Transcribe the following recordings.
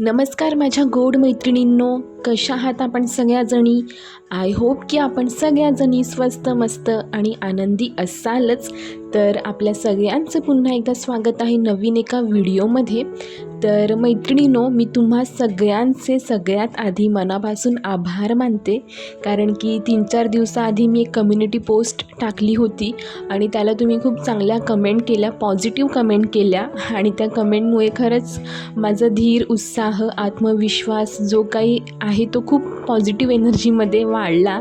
नमस्कार माझ्या गोड मैत्रिणींनो कशा आहात आपण सगळ्याजणी? आय होप की आपण सगळ्याजणी स्वस्त मस्त आणि आनंदी असालच. तर आपल्या सगळ्यांचं पुन्हा एकदा स्वागत आहे नवीन एका व्हिडिओमध्ये. तर मैत्रिणीनो मी तुम्हा सगळ्यांचे सगळ्यात आधी मनापासून आभार मानते. कारण की तीन चार दिवसाआधी मी एक कम्युनिटी पोस्ट टाकली होती आणि त्याला तुम्ही खूप चांगल्या कमेंट केल्या पॉझिटिव्ह कमेंट केल्या. आणि त्या कमेंटमुळे खरंच माझा धीर उत्साह आत्मविश्वास जो काही आहे तो खूप पॉझिटिव्ह एनर्जीमध्ये वाढला.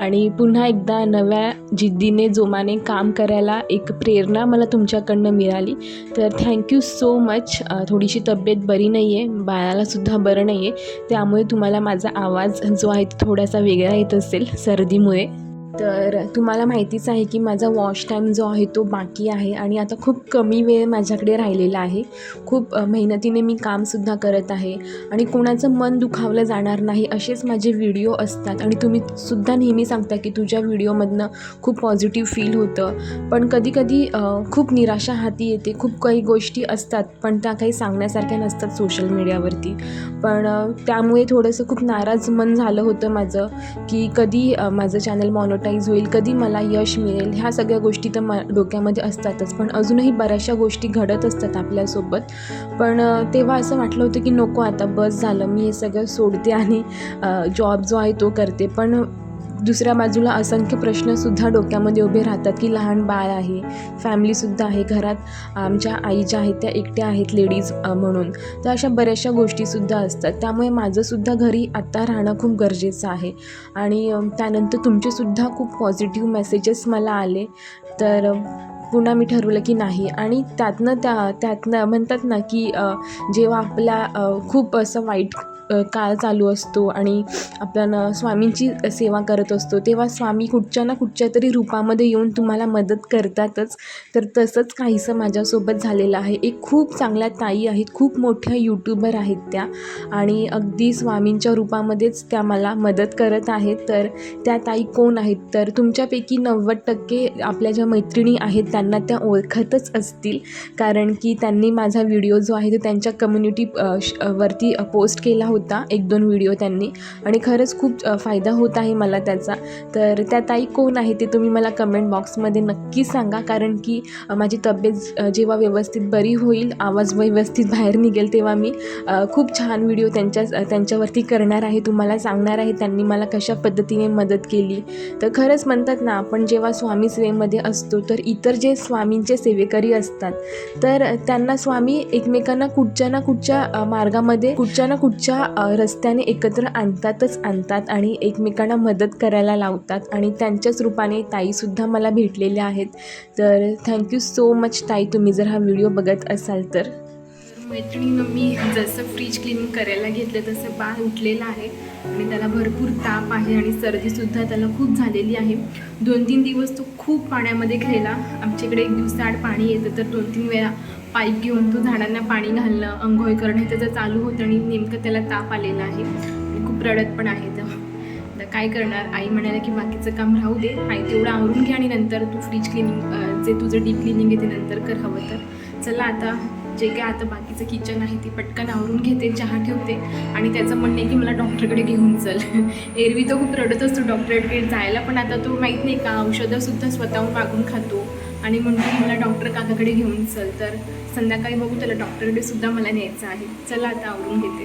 आणि पुन्हा एकदा नव्या जिद्दीने जोमाने काम करायला एक प्रेरणा मला तुमच्याकडनं मिळाली. तर थँक्यू सो मच थोडीशी तब्येत बरी नाही आहे बाळालासुद्धा बरं नाही आहे त्यामुळे तुम्हाला माझा आवाज जो आहे तो थोडासा वेगळा येत असेल सर्दीमुळे. तर तुम्हाला माहितीच आहे की माझा वॉश टाईम जो आहे तो बाकी आहे आणि आता खूप कमी वेळ माझ्याकडे राहिलेला आहे. खूप मेहनतीने मी कामसुद्धा करत आहे आणि कोणाचं मन दुखावलं जाणार नाही असेच माझे व्हिडिओ असतात आणि तुम्ही सुद्धा नेहमी सांगता की तुझ्या व्हिडिओमधनं खूप पॉझिटिव्ह फील होतं. पण कधीकधी खूप निराशा हाती येते खूप काही गोष्टी असतात पण त्या काही सांगण्यासारख्या नसतात सोशल मीडियावरती पण त्यामुळे थोडंसं खूप नाराज मन झालं होतं माझं की कधी माझं चॅनल मॉनिटाईज होईल कधी मला यश मिळेल ह्या सगळ्या गोष्टी तर म डोक्यामध्ये असतातच. पण अजूनही बऱ्याचशा गोष्टी घडत असतात आपल्यासोबत. पण तेव्हा असं वाटलं होतं की नको आता बस झालं मी हे सगळं सोडते आणि जॉब जो आहे तो करते. पण दुसऱ्या बाजूला असंख्य प्रश्नसुद्धा डोक्यामध्ये उभे राहतात की लहान बाळ आहे फॅमिलीसुद्धा आहे घरात आमच्या आई ज्या आहेत त्या एकट्या आहेत लेडीज म्हणून. तर अशा बऱ्याचशा गोष्टीसुद्धा असतात. त्यामुळे माझंसुद्धा घरी आत्ता राहणं खूप गरजेचं आहे. आणि त्यानंतर तुमचेसुद्धा खूप पॉझिटिव्ह मेसेजेस मला आले. तर पुन्हा मी ठरवलं की नाही. आणि त्यातनं त्या त्यातनं म्हणतात ना की जेव्हा आपला खूप असं वाईट काळ चालू असतो आणि आपण स्वामींची सेवा करत असतो तेव्हा स्वामी कुठच्या ना कुठच्या तरी रूपामध्ये येऊन तुम्हाला मदत करतातच. तर तसंच काहीसं माझ्यासोबत झालेलं आहे. एक खूप चांगल्या ताई आहेत खूप मोठ्या यूट्यूबर आहेत त्या आणि अगदी स्वामींच्या रूपामध्येच त्या मला मदत करत आहेत. तर त्या ताई कोण आहेत? तर तुमच्यापैकी नव्वद टक्के आपल्या ज्या मैत्रिणी आहेत त्यांना त्या ओळखतच असतील. कारण की त्यांनी माझा व्हिडिओ जो आहे तो त्यांच्या कम्युनिटी वरती पोस्ट केला होता. होता एक दोन व्हिडिओ त्यांनी. आणि खरंच खूप फायदा होत आहे मला त्याचा. तर त्या ताई कोण आहे ते तुम्ही मला कमेंट बॉक्समध्ये नक्की सांगा. कारण की माझी तब्येत जेव्हा व्यवस्थित बरी होईल आवाज व्यवस्थित बाहेर निघेल तेव्हा मी खूप छान व्हिडिओ त्यांच्या त्यांच्यावरती करणार आहे तुम्हाला सांगणार आहे. त्यांनी मला कशा पद्धतीने मदत केली. तर खरंच म्हणतात ना आपण जेव्हा स्वामी सेवेमध्ये असतो तर इतर जे स्वामींचे सेवेकरी असतात तर त्यांना स्वामी एकमेकांना कुठच्या ना कुठच्या मार्गामध्ये कुठच्या ना कुठच्या रस्त्याने एकत्र आणतातच आणतात आणि एकमेकांना मदत करायला लावतात आणि त्यांच्याच रूपाने ताईसुद्धा मला भेटलेल्या आहेत. तर थँक्यू सो मच ताई तुम्ही जर हा व्हिडिओ बघत असाल तर. मैत्रिणीनं मी जसं फ्रीज क्लीन करायला घेतलं तसं बाळ उठलेलं आहे. आणि त्याला भरपूर ताप आहे आणि सर्दीसुद्धा त्याला खूप झालेली आहे. दोन तीन दिवस तो खूप पाण्यामध्ये खेळला. आमच्याकडे एक दिवसाआड पाणी येतं तर दोन तीन वेळा पाईप घेऊन तो झाडांना पाणी घालणं अंघोळ करणं हे त्याचं चालू होतं आणि नेमकं त्याला ताप आलेला आहे. आणि खूप रडत पण आहे तर आता काय करणार? आई म्हणाल्या की बाकीचं काम राहू दे. आई तेवढं आवरून घे आणि नंतर तू फ्रीज क्लिनिंग जे तुझं डीप क्लिनिंग आहे ते नंतर कर हवं तर. चला आता जे काय आता बाकीचं किचन आहे ते पटकन आवरून घेते चहा ठेवते आणि त्याचं म्हणणं आहे की मला डॉक्टरकडे घेऊन चल. एरवी तो खूप रडत असतो डॉक्टरकडे जायला पण आता तो माहीत नाही का औषधंसुद्धा स्वतःहून मागून खातो आणि म्हणतो की मला डॉक्टर काकाकडे घेऊन चल तर. संध्याकाळी बघू त्याला डॉक्टरकडे सुद्धा मला न्यायचं आहे. चला आता आवरून घेते.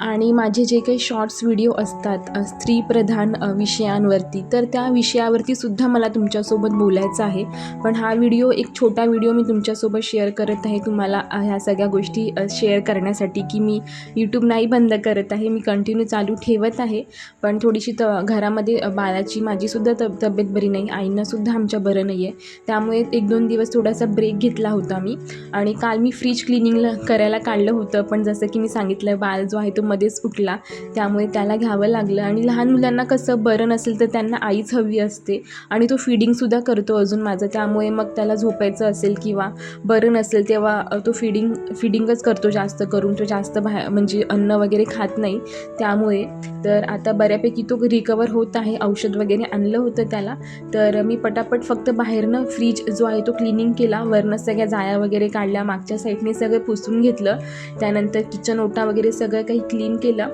आणि माझे जे काही शॉर्ट्स व्हिडिओ असतात स्त्रीप्रधान विषयांवरती तर त्या विषयावरती सुद्धा मला तुमच्यासोबत बोलायचं आहे. पण हा व्हिडिओ एक छोटा व्हिडिओ मी तुमच्यासोबत शेअर करत आहे. तुम्हाला ह्या सगळ्या गोष्टी शेअर करण्यासाठी की मी यूट्यूब नाही बंद करत आहे. मी कंटिन्यू चालू ठेवत आहे. पण थोडीशी त घरामध्ये बाळाची माझीसुद्धा तब तब्येत बरी नाही. आईंनासुद्धा आमच्या बरं नाही आहे त्यामुळे एक दोन दिवस थोडासा ब्रेक घेतला होता मी. आणि काल मी फ्रीज क्लिनिंगला करायला काढलं होतं. पण जसं की मी सांगितलं बाळ जो आहे तो मध्येच उठला. त्यामुळे त्याला घ्यावं लागलं आणि लहान मुलांना कसं बरं नसेल तर त्यांना आईच हवी असते. आणि तो फिडिंगसुद्धा करतो अजून माझं. त्यामुळे मग त्याला झोपायचं असेल किंवा बरं नसेल तेव्हा तो फिडिंग फिडिंगच करतो जास्त करून. तो जास्त बाहेर म्हणजे अन्न वगैरे खात नाही. त्यामुळे तर आता बऱ्यापैकी तो रिकवर होत आहे. औषध वगैरे आणलं होतं त्याला. तर मी पटापट फक्त बाहेरनं फ्रीज जो आहे तो क्लिनिंग केला. वरनं सगळ्या जाया वगैरे काढल्या. मागच्या साईडने सगळं पुसून घेतलं. त्यानंतर किचन ओटा वगैरे सगळं काही क्लीन केलं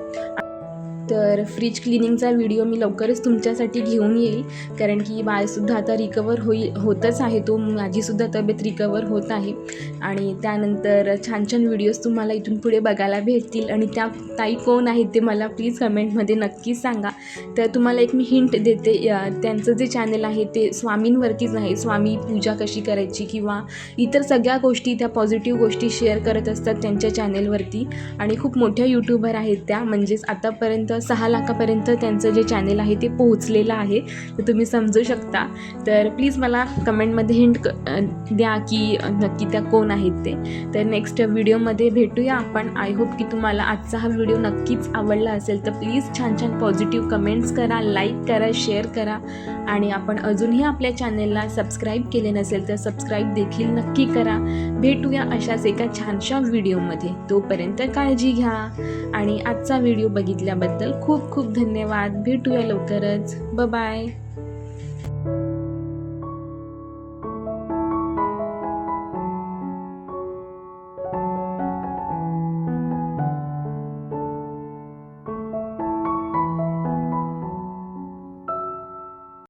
तर फ्रीज क्लिनिंगचा व्हिडिओ मी लवकरच तुमच्यासाठी घेऊन येईल. कारण की बाळसुद्धा आता रिकवर होईल होतच आहे तो. माझीसुद्धा तब्येत रिकवर होत आहे. आणि त्यानंतर छान छान व्हिडिओज तुम्हाला इथून पुढे बघायला भेटतील. आणि त्या ताई कोण आहेत ते मला प्लीज कमेंटमध्ये नक्कीच सांगा. तर तुम्हाला एक मी हिंट देते. या- त्यांचं जे चॅनल आहे ते स्वामींवरतीच आहे. स्वामी पूजा कशी करायची किंवा इतर सगळ्या गोष्टी त्या पॉझिटिव्ह गोष्टी शेअर करत असतात त्यांच्या चॅनेलवरती आणि खूप मोठ्या यूट्यूबर आहेत त्या. म्हणजेच आतापर्यंत सहा लाखापर्यंत त्यांचं जे चॅनेल आहे ते पोहोचलेलं आहे. तर तुम्ही समजू शकता. तर प्लीज मला कमेंटमध्ये हिंट क द्या की नक्की त्या कोण आहेत ते. तर नेक्स्ट व्हिडिओमध्ये भेटूया आपण. आय होप की तुम्हाला आजचा हा व्हिडिओ नक्कीच आवडला असेल. तर प्लीज छान छान पॉझिटिव्ह कमेंट्स करा लाईक करा शेअर करा. आणि आपण अजूनही आपल्या चॅनेलला सबस्क्राईब केले नसेल तर सबस्क्राईब देखील नक्की करा. भेटूया अशाच एका छानशा व्हिडिओमध्ये तोपर्यंत काळजी घ्या. आणि आजचा व्हिडिओ बघितल्याबद्दल खूप खूप धन्यवाद. भेटूया लवकरच. बाय